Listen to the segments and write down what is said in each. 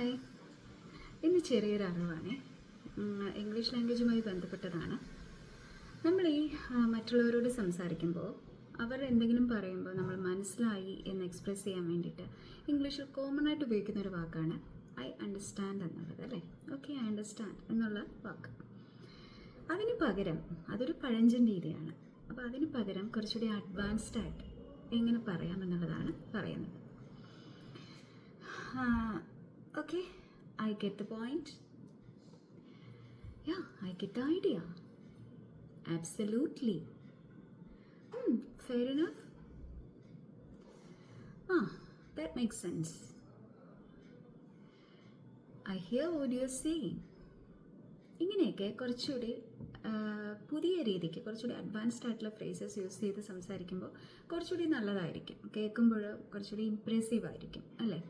Hi ഇന്ന് ചെറിയൊരു അറിവാണേ. English ലാംഗ്വേജുമായി ബന്ധപ്പെട്ടതാണ്. നമ്മൾ ഈ മറ്റുള്ളവരോട് സംസാരിക്കുമ്പോൾ അവർ എന്തെങ്കിലും പറയുമ്പോൾ നമ്മൾ മനസ്സിലായി എന്ന് എക്സ്പ്രസ് ചെയ്യാൻ വേണ്ടിയിട്ട് ഇംഗ്ലീഷിൽ കോമൺ ആയിട്ട് ഉപയോഗിക്കുന്ന ഒരു വാക്കാണ് ഐ അണ്ടർസ്റ്റാൻഡ് എന്നുള്ളത് അല്ലേ? ഓക്കെ ഐ അണ്ടർസ്റ്റാൻഡ് എന്നുള്ള വാക്ക്. അതിന് പകരം അതൊരു പഴഞ്ചൻ രീതിയാണ്. അപ്പോൾ അതിന് പകരം കുറച്ചുകൂടി അഡ്വാൻസ്ഡ് ആയിട്ട് എങ്ങനെ പറയാമെന്നുള്ളതാണ് പറയുന്നത്. Okay get the point. Yeah, I get the idea. Absolutely. Hmm, fair enough. Ah, that makes sense. I hear what you saying ഇങ്ങനെയൊക്കെ കുറച്ചുകൂടി പുതിയ രീതിക്ക് കുറച്ചുകൂടി അഡ്വാൻസ്ഡ് ആയിട്ടുള്ള ഫ്രേസസ് യൂസ് ചെയ്ത് സംസാരിക്കുമ്പോൾ കുറച്ചുകൂടി നല്ലതായിരിക്കും കേൾക്കുമ്പോൾ കുറച്ചുകൂടി ഇമ്പ്രസീവ് ആയിരിക്കും അല്ലേ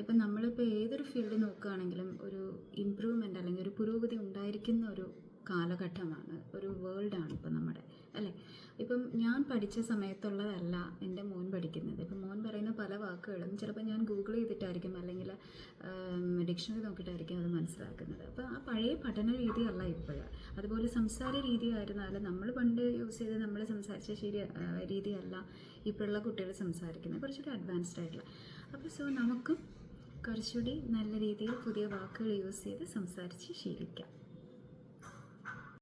ഇപ്പം നമ്മളിപ്പോൾ ഏതൊരു ഫീൽഡ് നോക്കുകയാണെങ്കിലും ഒരു ഇമ്പ്രൂവ്മെന്റ് അല്ലെങ്കിൽ ഒരു പുരോഗതി ഉണ്ടായിരിക്കുന്ന ഒരു കാലഘട്ടമാണ് ഒരു വേൾഡാണ് ഇപ്പം നമ്മുടെ അല്ലേ? ഇപ്പം ഞാൻ പഠിച്ച സമയത്തുള്ളതല്ല എന്റെ മോൻ പഠിക്കുന്നത്. ഇപ്പം മോൻ പറയുന്ന പല വാക്കുകളും ചിലപ്പോൾ ഞാൻ ഗൂഗിൾ ചെയ്തിട്ടായിരിക്കും അല്ലെങ്കിൽ ഡിക്ഷണറി നോക്കിയിട്ടായിരിക്കും അത് മനസ്സിലാക്കുന്നത്. അപ്പോൾ ആ പഴയ പഠന രീതിയല്ല ഇപ്പോഴ്. അതുപോലെ സംസാര രീതിയായിരുന്നാലും നമ്മൾ പണ്ട് യൂസ് ചെയ്ത് നമ്മൾ സംസാരിച്ച ശരി രീതിയല്ല ഇപ്പോഴുള്ള കുട്ടികൾ സംസാരിക്കുന്നത്. കുറച്ചുകൂടി അഡ്വാൻസ്ഡ് ആയിട്ടുള്ള. അപ്പോൾ സോ നമുക്കും കുറച്ചുകൂടി നല്ല രീതിയിൽ പുതിയ വാക്കുകൾ യൂസ് ചെയ്ത് സംസാരിച്ച് ശീലിക്കാം.